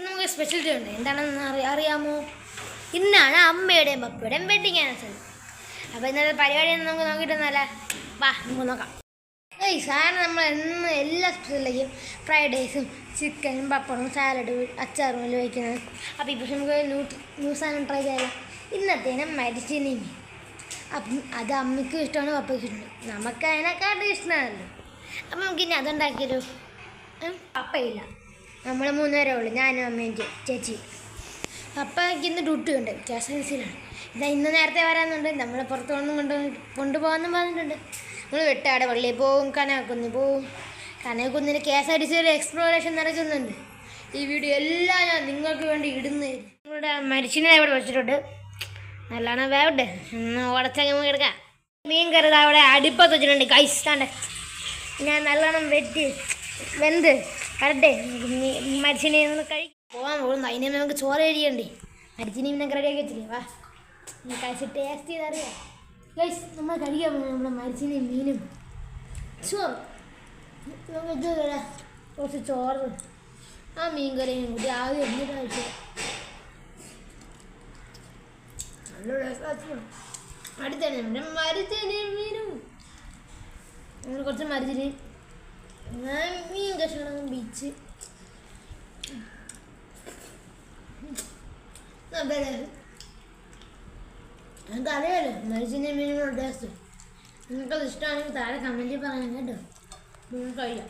നമുക്ക് സ്പെഷ്യൽ ഉണ്ട്. എന്താണെന്ന് അറി- അറിയാമോ? ഇന്നാണ് അമ്മയുടെയും പപ്പയുടെയും വെഡിങ് ആനിവേഴ്സറി അപ്പോൾ ഇന്നത്തെ പരിപാടി നമുക്ക് നോക്കിയിട്ടൊന്നല്ല. വാ നമുക്ക് നോക്കാം. ഏയ് സാധനം നമ്മൾ എന്ന് എല്ലാ സ്പെഷ്യലിലേക്കും ഫ്രൈഡ് റൈസും ചിക്കനും പപ്പടവും സാലഡ് അച്ചാറും എല്ലാം വയ്ക്കുന്നത് അപ്പോൾ ഇപ്പോൾ നമുക്ക് ന്യൂട്രി ന്യൂ സാധനം ട്രൈ ചെയ്യാം ഇന്നത്തേനും മരിച്ചിനിയും അപ്പം അത് അമ്മയ്ക്കും ഇഷ്ടമാണ് പപ്പയ്ക്കും ഇഷ്ടമാണ്. നമുക്ക് അതിനെക്കാട്ടും ഇഷ്ടമാണല്ലോ. അപ്പം നമുക്ക് ഇനി അതുണ്ടാക്കിയൊരു പപ്പയില്ല. നമ്മൾ മൂന്നുപേരേ ഉള്ളൂ. ഞാനും അമ്മയും ചേച്ചി ചേച്ചി എനിക്ക് ഇന്ന് ഡ്യൂട്ടി ഉണ്ട്. ജാസൻസിലാണ് ഇതാ ഇന്ന് നേരത്തെ വരാനുണ്ട് നമ്മൾ പുറത്ത് വന്നും കൊണ്ട് കൊണ്ടുപോകാമെന്നും പറഞ്ഞിട്ടുണ്ട്. നമ്മൾ വെട്ടാട് പള്ളിയിൽ പോവും കനകക്കുന്നിൽ പോവും. കനകക്കുന്നിന് K S R T C ഒരു എക്സ്പ്ലോറേഷൻ നടക്കുന്നുണ്ട്. ഈ വീഡിയോ എല്ലാം ഞാൻ നിങ്ങൾക്ക് വേണ്ടി ഇടുന്നതായിരിക്കും നിങ്ങളുടെ മരിച്ചിനെ ഇവിടെ വെച്ചിട്ടുണ്ട്. നല്ലോണം വേവട്ടെ. ഒന്ന് ഉടച്ചങ്ങ് നമുക്ക് എടുക്കാം മീൻ കറി അവിടെ അടുപ്പത്ത് വെച്ചിട്ടുണ്ട്. കൈസ്റ്റാണ്ട് ഞാൻ നല്ലോണം വെട്ടി. വെന്ത്. കരട്ടെ മരിച്ചിനെ ഒന്ന് പോവാൻ പോകാൻ പോകുന്നു അതിനെ നമുക്ക് ചോറ് കഴിയണ്ടേ. മരിച്ചിനെ പിന്നെ റെഡിയാക്കി വെച്ചില്ലേ? വാ. നീ കഴിച്ച് ടേസ്റ്റ് ചെയ്തറിയാം. ഗൈസ് നമ്മൾ കഴിക്കാൻ പോകുന്നത് നമ്മുടെ മരിച്ചിനെയും മീനും ചോറ് നമുക്ക്. കുറച്ച് ചോറ്. ആ മീൻ കറിയും കൂടി ആദ്യം എന്നിട്ട് കഴിച്ചു. നല്ല അടുത്താണ് നമ്മുടെ മരിച്ചനെയും മീനും. കുറച്ച് മരിച്ചിന് ഞാൻ മീൻ കഷ്ണം ബീച്ച് നിങ്ങൾക്ക് അറിയാലോ മരിച്ചിന്റെ മീനുള്ള ടേസ്റ്റ്. നിങ്ങൾക്കത് ഇഷ്ടമാണെങ്കിൽ താഴെ കമന്റിൽ പറയാം കേട്ടോ. നിങ്ങൾക്ക് കഴിയാം